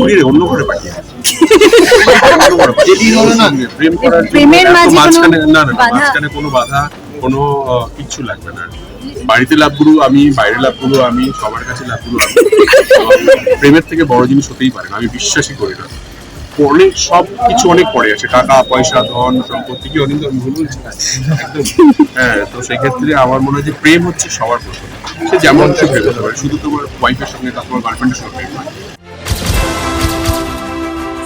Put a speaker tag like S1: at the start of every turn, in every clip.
S1: শরীরে অন্য পাঠিয়ে
S2: প্রেমের
S1: মাঝখানে না না মাঝখানে কোনো বাধা কোনো কিচ্ছু লাগবে না। বাড়িতে লাভগুরু আমি বাইরে লাভগুরু আমি সবার কাছে লাভগুরু আমি। প্রেমের থেকে বড় জিনিস হতেই পারে না আমি বিশ্বাসই করি না। অনেক সব কিছু অনেক পড়ে আছে টাকা পয়সা ধন সম্পত্তি কি অনিন্দ আমি ভুল বলছি? হ্যাঁ তো সেক্ষেত্রে আমার মনে হয় যে প্রেম হচ্ছে সবার প্রথম। সে যেমন সে প্রেম হতে পারে শুধু তোমার ওয়াইফের সঙ্গে তোমার গার্লফ্রেন্ডের সঙ্গে প্রেম নয়।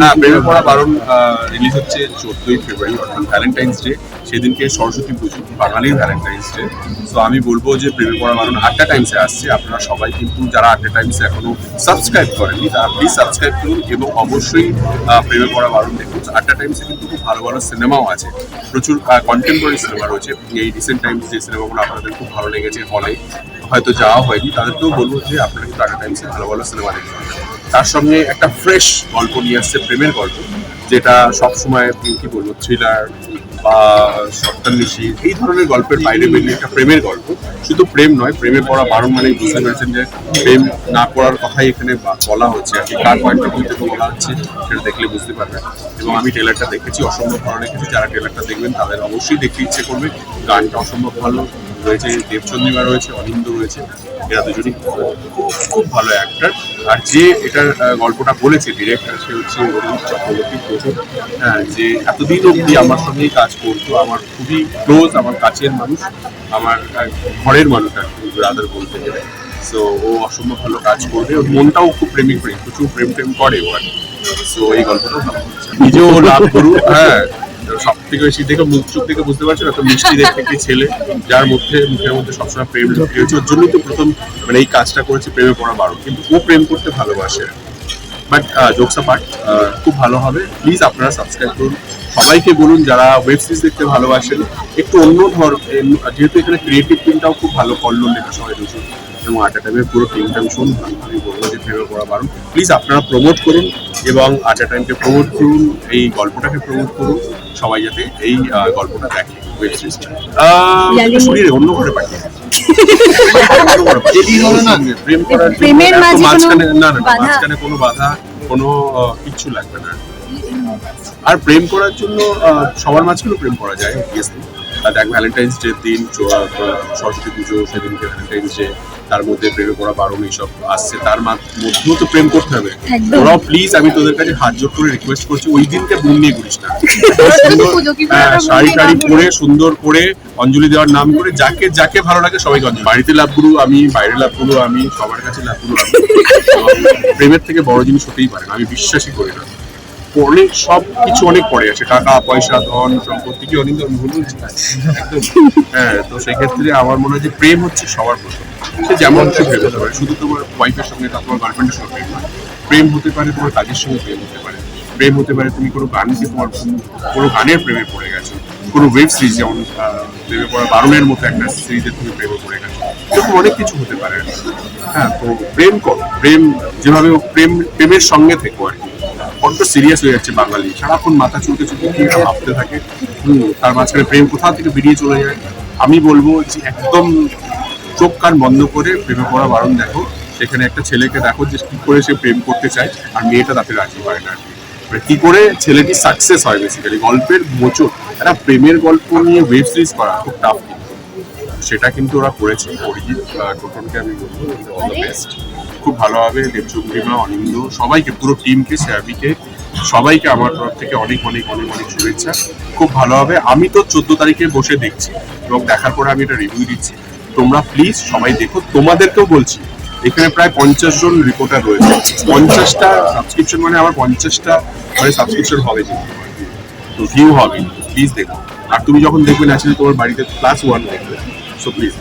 S1: হ্যাঁ প্রেমে পড়া বারণ রিলিজ হচ্ছে চোদ্দই ফেব্রুয়ারি, অর্থাৎ ভ্যালেন্টাইন্স ডে সেদিনকে সরস্বতী পুজো, বাঙালির ভ্যালেন্টাইন্স ডে তো আমি বলব যে প্রেমে পড়া বারণ আটটা টাইমসে আসছে। আপনারা সবাই কিন্তু যারা আটটা টাইমসে এখনও সাবস্ক্রাইব করেননি, তারা প্লিজ সাবস্ক্রাইব করুন এবং অবশ্যই প্রেমে পড়া বারণ দেখুন। আটটা টাইমসে কিন্তু খুব ভালো ভালো সিনেমাও আছে। প্রচুর কন্টেম্পোরারি সিনেমা রয়েছে। এই রিসেন্ট টাইমস যে সিনেমাগুলো আপনাদের খুব ভালো লেগেছে, হলে হয়তো যাওয়া হয়নি, তাদেরকেও বলব যে আপনারা কিন্তু আটটা টাইমসে ভালো ভালো সিনেমা দেখতে তার সঙ্গে একটা ফ্রেশ গল্প নিয়ে আসছে, প্রেমের গল্প, যেটা সবসময় কি বলব থ্রিলার বা সপ্তান্বেষী এই ধরনের গল্পের বাইরে বেরিয়ে একটা প্রেমের গল্প। শুধু প্রেম নয়, প্রেমে পড়া বারণ মানে বুঝতে পেরেছেন যে প্রেম না পড়ার কথাই এখানে বলা হচ্ছে আর কি। কার পয়েন্ট অফ ভিউ থেকে বলা হচ্ছে, সেটা দেখলে বুঝতে পারবেন। এবং আমি ট্রেলারটা দেখেছি, অসম্ভব ভালো লেগেছে। যারা ট্রেলারটা দেখবেন, তাদের অবশ্যই দেখতে ইচ্ছে করবে। গানটা অসম্ভব ভালো রয়েছে, দেবচন্দ্রিমা রয়েছে অনিন্দ রয়েছে, এরা দুজনই খুব ভালো অ্যাক্টার আর যে এটার গল্পটা বলেছে ডিরেক্টর সে হচ্ছে অরুণ চক্রবর্তী প্রথম। হ্যাঁ যে এতদিন অবধি আমার সঙ্গেই কাজ করতো, আমার খুবই ক্লোজ আমার কাছের মানুষ, আমার ঘরের মানুষ আর কি ব্রাদার বলতে গেলে। সো ও অসম্ভব ভালো কাজ করবে, ওর মনটাও খুব প্রেমিক প্রেম প্রচুর প্রেম প্রেম করে ও আর সো এই গল্পটাও ভালো। নিজেও লাভ করু হ্যাঁ। সব থেকে বেশি দেখে মুখ চোখ দেখে বুঝতে পারছেন এত মিষ্টি দেখতে একটি ছেলে, যার মধ্যে, মুখের মধ্যে সবসময় প্রেম লুকিয়ে রয়েছে। ওর জন্যই তো প্রথম মানে এই কাজটা করেছে প্রেমে পড়া বারো কিন্তু ও প্রেম করতে ভালোবাসে। বাট জোকসা পার্ট খুব ভালো হবে। প্লিজ আপনারা সাবস্ক্রাইব করুন। সবাইকে বলুন যারা ওয়েব সিরিজ দেখতে ভালোবাসেন একটু অন্য ধর যেহেতু এখানে ক্রিয়েটিভ টিমটাও খুব ভালো কল্লোল লেখা সবাই রয়েছে এবং আটা টাইমের পুরো টিমটা ভীষণ ভালো আমি বলব যে প্রেমে পড়া বারণ। প্লিজ আপনারা প্রমোট করুন এবং আটা টাইমকে প্রমোট করুন এই গল্পটাকে প্রমোট করুন সবাই যাতে এই গল্পটা দেখে। ওয়েব সিরিজটা শরীরে অন্য ঘরে পাঠিয়ে
S2: প্রেমের
S1: মাঝখানে না না মাঝখানে কোনো বাধা কোনো কিচ্ছু লাগবে না। আর প্রেম করার জন্য আহ, সবার মাঝখানে প্রেম করা যায় অবভিয়াসলি দেখ ভ্যালেন্টাইন্স ডে দিন সরস্বতী পুজো সেদিনকে ভ্যালেন্টাইন্স ডে তার মধ্যে প্রেমে পড়া বারণ এইসব আসছে তার মধ্যেও তো প্রেম করতে হবে। তোরাও প্লিজ আমি তোদের কাছে হাত জোর করে রিকোয়েস্ট করছি ওই দিনকে বোন নিয়ে ঘুরিস না। হ্যাঁ, শাড়ি টাড়ি পরে সুন্দর করে অঞ্জলি দেওয়ার নাম করে যাকে যাকে ভালো লাগে সবাইকে অঞ্জলি। বাড়িতে লাভ গুরু আমি বাইরে লাভ গুরু আমি সবার কাছে লাভ গুরু আমি। প্রেমের থেকে বড় জিনিস হতেই পারে না আমি বিশ্বাসই করি না। অনেক সব কিছু অনেক পড়ে আছে টাকা, পয়সা, ধন, সম্পত্তি, কি অনেক বলছি হ্যাঁ তো সেক্ষেত্রে আমার মনে হয় যে প্রেম হচ্ছে সবার প্রথম। সে যেমন সে প্রেম হতে পারে শুধু তোমার ওয়াইফের সঙ্গে বা তোমার গার্লফ্রেন্ডের সঙ্গে প্রেম প্রেম হতে পারে তোমার কাজের সঙ্গে প্রেম হতে পারে। প্রেম হতে পারে তুমি কোনো গানকে তোমার কোনো গানের প্রেমে পড়ে গেছো। কোনো ওয়েব সিরিজ যেমন প্রেমে পড়া বারণের মতো একটা সিরিজে তুমি প্রেমে পড়ে গেছো। এরকম অনেক কিছু হতে পারে। হ্যাঁ তো প্রেম করো, প্রেম যেভাবে প্রেম, প্রেমের সঙ্গে থেকো আর কি। বড্ড সিরিয়াস হয়ে যাচ্ছে বাঙালি। সারাক্ষণ মাথা চুলকে চুলকে কি একটা ভাবতে থাকে। তার মাঝখানে প্রেম কোথা থেকে বেরিয়ে চলে যায়? আমি বলব যে একদম চোখ কান বন্ধ করে প্রেমে পড়া বারণ দেখো। সেখানে একটা ছেলেকে দেখো যে কি করে সে প্রেম করতে চায় আর মেয়েটা তাতে রাজি হয় না। কি। মানে কি করে ছেলেটি সাকসেস হয় বেসিক্যালি গল্পের মোচক একটা প্রেমের গল্প নিয়ে ওয়েব সিরিজ করা খুব টাফ সেটা কিন্তু ওরা করেছে। অরিজিৎ টোটনকে আমি বলব অল দ্য বেস্ট খুব ভালো হবে দেবচন্দ্রিমা অনিন্দ, সবাইকে, পুরো টিমকে শ্যাবিকে সবাইকে আমার তরফ থেকে অনেক অনেক অনেক অনেক শুভেচ্ছা। খুব ভালো হবে। আমি তো চোদ্দ তারিখে বসে দেখছি এবং দেখার পরে আমি এটা রিভিউ দিচ্ছি। তোমরা প্লিজ সবাই দেখো। তোমাদেরকেও বলছি, এখানে প্রায় পঞ্চাশ জন রিপোর্টার রয়েছে। পঞ্চাশটা সাবস্ক্রিপশন মানে আমার পঞ্চাশটা মানে সাবস্ক্রিপশন হবে তো ভিউ হবে। প্লিজ দেখো। আর তুমি যখন দেখবে ন্যাচারালি তোমার বাড়িতে ক্লাস ওয়ান দেখবে। So please